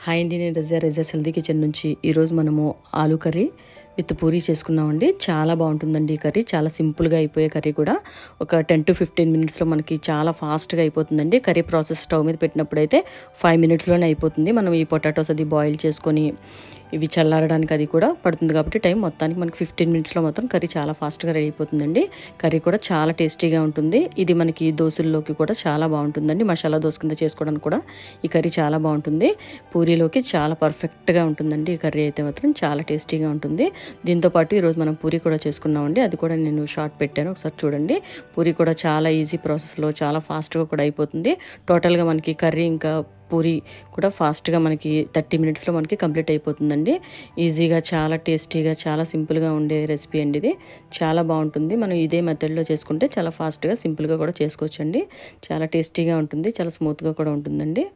Hi అండి నేను రజా రజా healthy kitchen నుంచి ఈరోజు మనము ఆలు కర్రీ విత్ పూరీ చేసుకున్నామండి. చాలా బాగుంటుందండి ఈ కర్రీ. చాలా సింపుల్గా అయిపోయే కర్రీ కూడా. ఒక టెన్ టు ఫిఫ్టీన్ మినిట్స్లో మనకి చాలా ఫాస్ట్గా అయిపోతుందండి. కర్రీ ప్రాసెస్ స్టవ్ మీద పెట్టినప్పుడు అయితే ఫైవ్ మినిట్స్లోనే అయిపోతుంది. మనం ఈ పొటాటోస్ అది బాయిల్ చేసుకొని ఇవి చల్లారడానికి అది కూడా పడుతుంది కాబట్టి టైం మొత్తానికి మనకి ఫిఫ్టీన్ మినిట్స్లో మాత్రం కర్రీ చాలా ఫాస్ట్గా రెడీ అయిపోతుందండి. కర్రీ కూడా చాలా టేస్టీగా ఉంటుంది. ఇది మనకి దోశల్లోకి కూడా చాలా బాగుంటుందండి. మసాలా దోశ కింద చేసుకోవడానికి కూడా ఈ కర్రీ చాలా బాగుంటుంది. పూరీలోకి చాలా పర్ఫెక్ట్గా ఉంటుందండి. ఈ కర్రీ అయితే మాత్రం చాలా టేస్టీగా ఉంటుంది. దీంతోపాటు ఈరోజు మనం పూరి కూడా చేసుకున్నామండి. అది కూడా నేను షార్ట్ పెట్టాను. ఒకసారి చూడండి. పూరి కూడా చాలా ఈజీ ప్రాసెస్లో చాలా ఫాస్ట్గా కూడా అయిపోతుంది. టోటల్గా మనకి కర్రీ ఇంకా పూరి కూడా ఫాస్ట్గా మనకి థర్టీ మినిట్స్లో మనకి కంప్లీట్ అయిపోతుందండి. ఈజీగా చాలా టేస్టీగా చాలా సింపుల్గా ఉండే రెసిపీ అండి ఇది. చాలా బాగుంటుంది. మనం ఇదే మెథడ్లో చేసుకుంటే చాలా ఫాస్ట్గా సింపుల్గా కూడా చేసుకోవచ్చండి. చాలా టేస్టీగా ఉంటుంది. చాలా స్మూత్గా కూడా ఉంటుందండి.